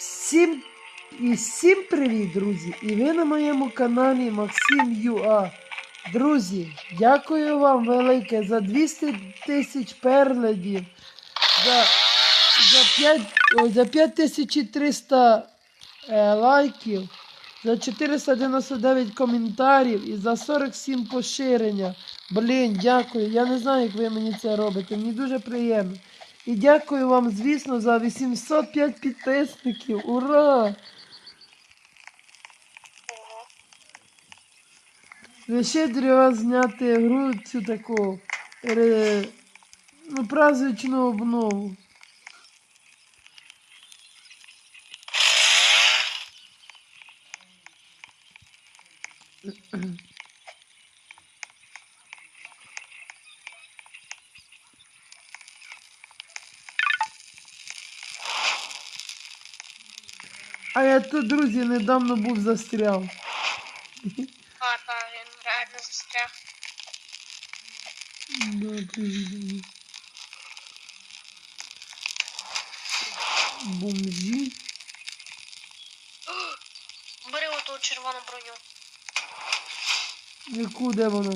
Всім і всім привіт, друзі! І ви на моєму каналі Максим Юа. Друзі, дякую вам велике за 200 тисяч переглядів, за, за, 5, ой, за 5300 е, лайків, за 499 коментарів і за 47 поширення. Блін, дякую. Я не знаю, як ви мені це робите. Мені дуже приємно. І дякую вам, звісно, за 805 підписників. Ура! Лише треба зняти гру цю таку ре, ну, праздничну обнову. А я тут, друзі, недавно був застряв. А, та, він реально застряг. Да, привіт. Бомжі. Бери оту червону броню. Яку де вона?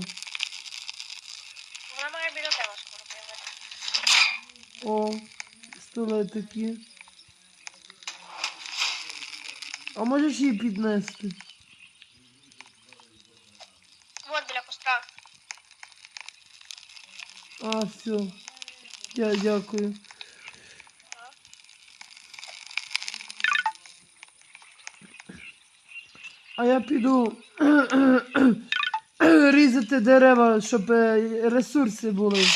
Вона має біля тебе скоро появити. О, столетики. А можеш її піднести? Вот біля костра. А, все. Я дякую. А я піду різати дерева, щоб е, ресурси були.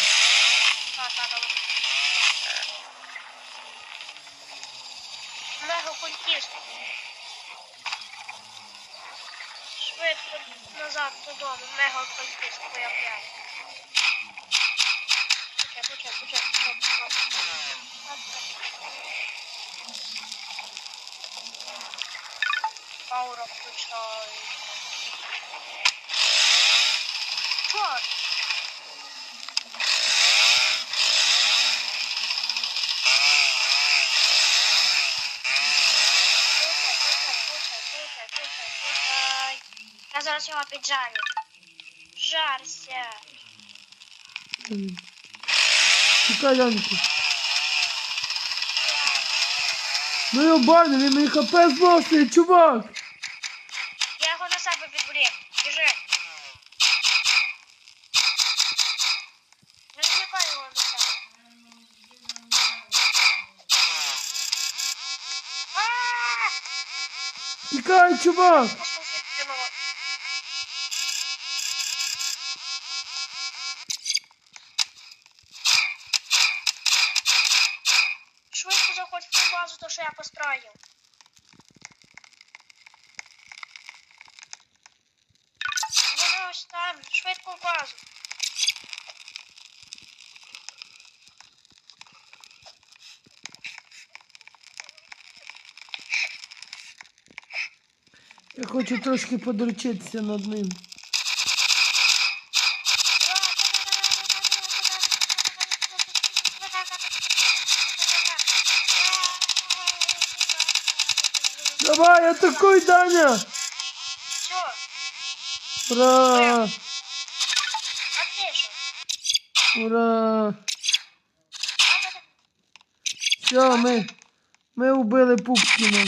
Power of the choice. What? Ja zaraz ją łapię żar. Żar się. Hmm. піджарю. Жарся. Чекай, Янку. Ну його баню, він мені хп зносить, чувак! Я його на себе відволік. Біжи. Не відвлекай його на себе. Ааа! Тікай, чувак! Ось швидко в базу. Я хочу трошки подручитися над ним. Давай, атакуй, Даня! Все, Ура! Ура! Все, ми, ми убили Пупкіна.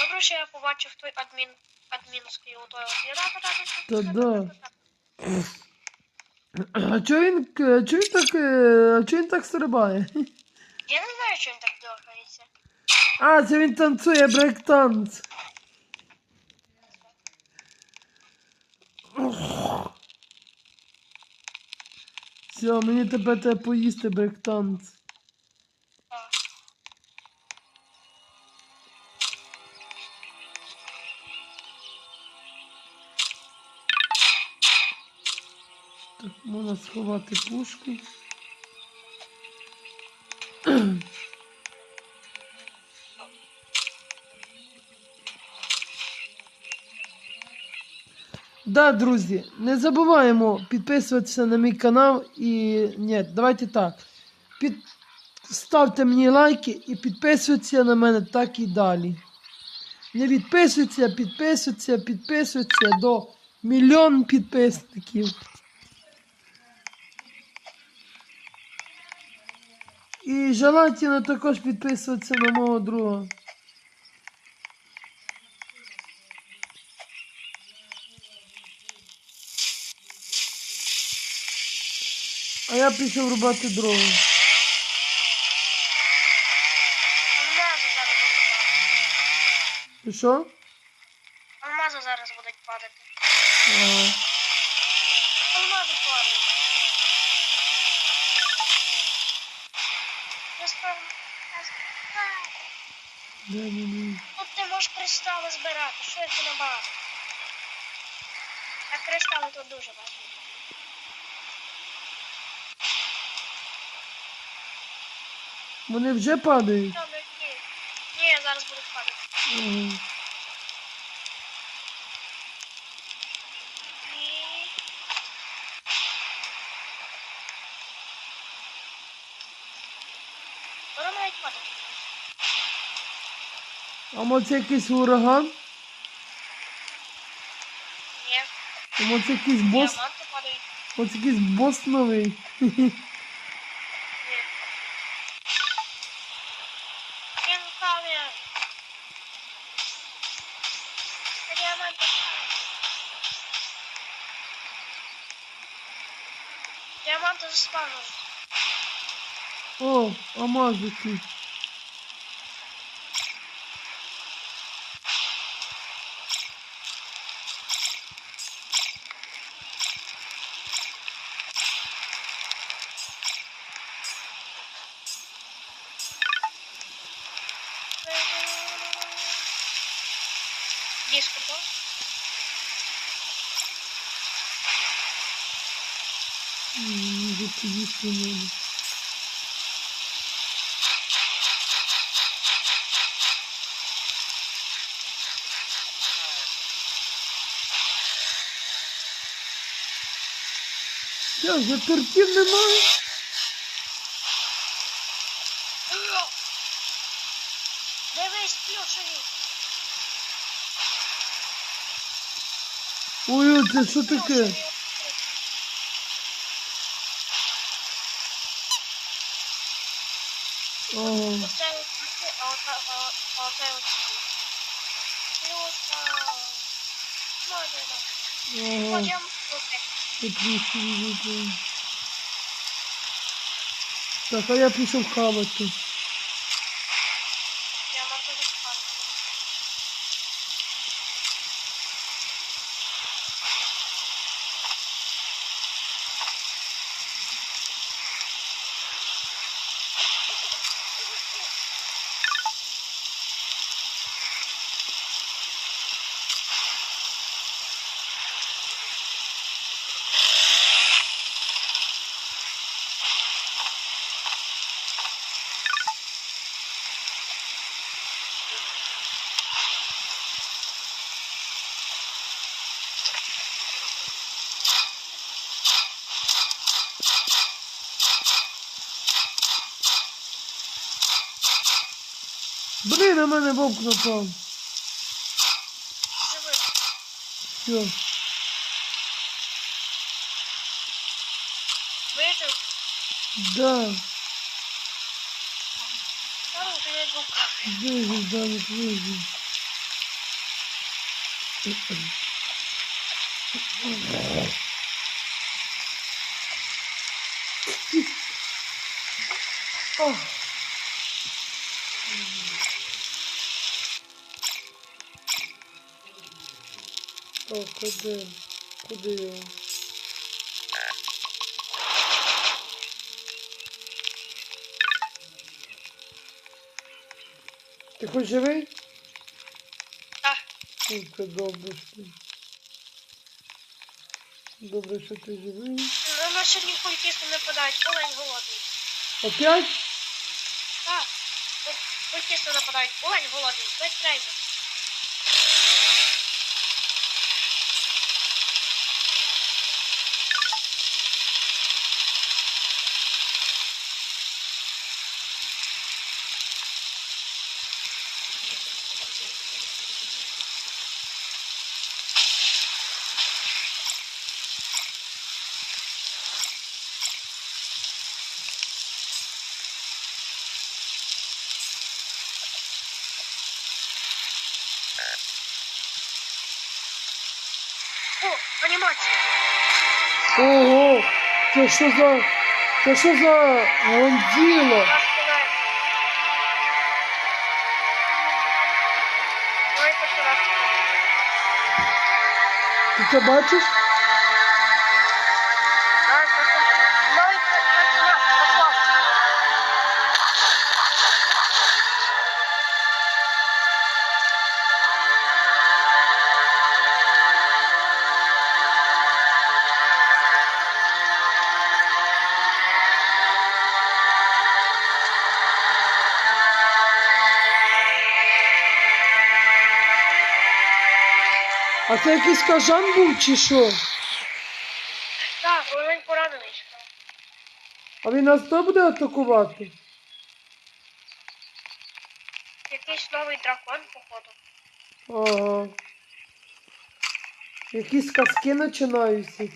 Добре, що я побачив твій адмін, адмінський отой. Та да. А чого він, чого він так, е, а чого він так стрибає? Я не знаю, що він так дергається. А, це він танцює брейк-танц. Все, мені тебе треба поїсти брейк-танц. Так, можна сховати пушку. Да, друзі, не забуваємо підписуватися на мій канал і ні, давайте так. Під... Ставте мені лайки і підписуйтесь на мене так і далі. Не відписуйтеся, підписуйтеся, підписуйтеся до мільйон підписників. І желательно також підписуватися на мого друга. А я пішов рубати дрова. Алмази зараз будуть падати. І що? Алмази зараз будуть падати. Ага. Алмази падають. Я спав. Де? Тут ти можеш кристали збирати, що це набагато. А кристали тут дуже важливі. Вони вже падають. Ні. Зараз будуть падати. Навіть падати. А може це якийсь ураган? Ні, А може це якийсь бос? діаманти падають. Ось якийсь бос новий. Ні. Кінкаві. Діаманти. Діаманти заспавнили. О, амазики. Диско, то? М, Вже їсти надо. Що, вже немає? Дивись, плюшеві. Ой, це що таке? Ага. Оце от, а оце, а а оце от. Плюшка. Можна. Ага. Потім оце. Це плюшки вибрали. Так, а я пішов хавати. Діаманти Блін, на мене вовк напав. Все. Вижив. Да, я йду кафе. вижив, Даник, вижив. Куди? Куди його? Ти хоч живий? Так. Ну, це добре. Добре, що ти живий. На нас сьогодні кулькісти не нападають, олень голодний. Опять? Так. Кулькісти нападають, олень голодний. Ледь трейдер. Анімація. Ого, це що за. Це що за гонділо? Ти це бачиш? А це якийсь кажан був чи що? Так, але він поранений. А він нас то буде атакувати? Якийсь новий дракон, походу. Ага. Якісь казки починаються.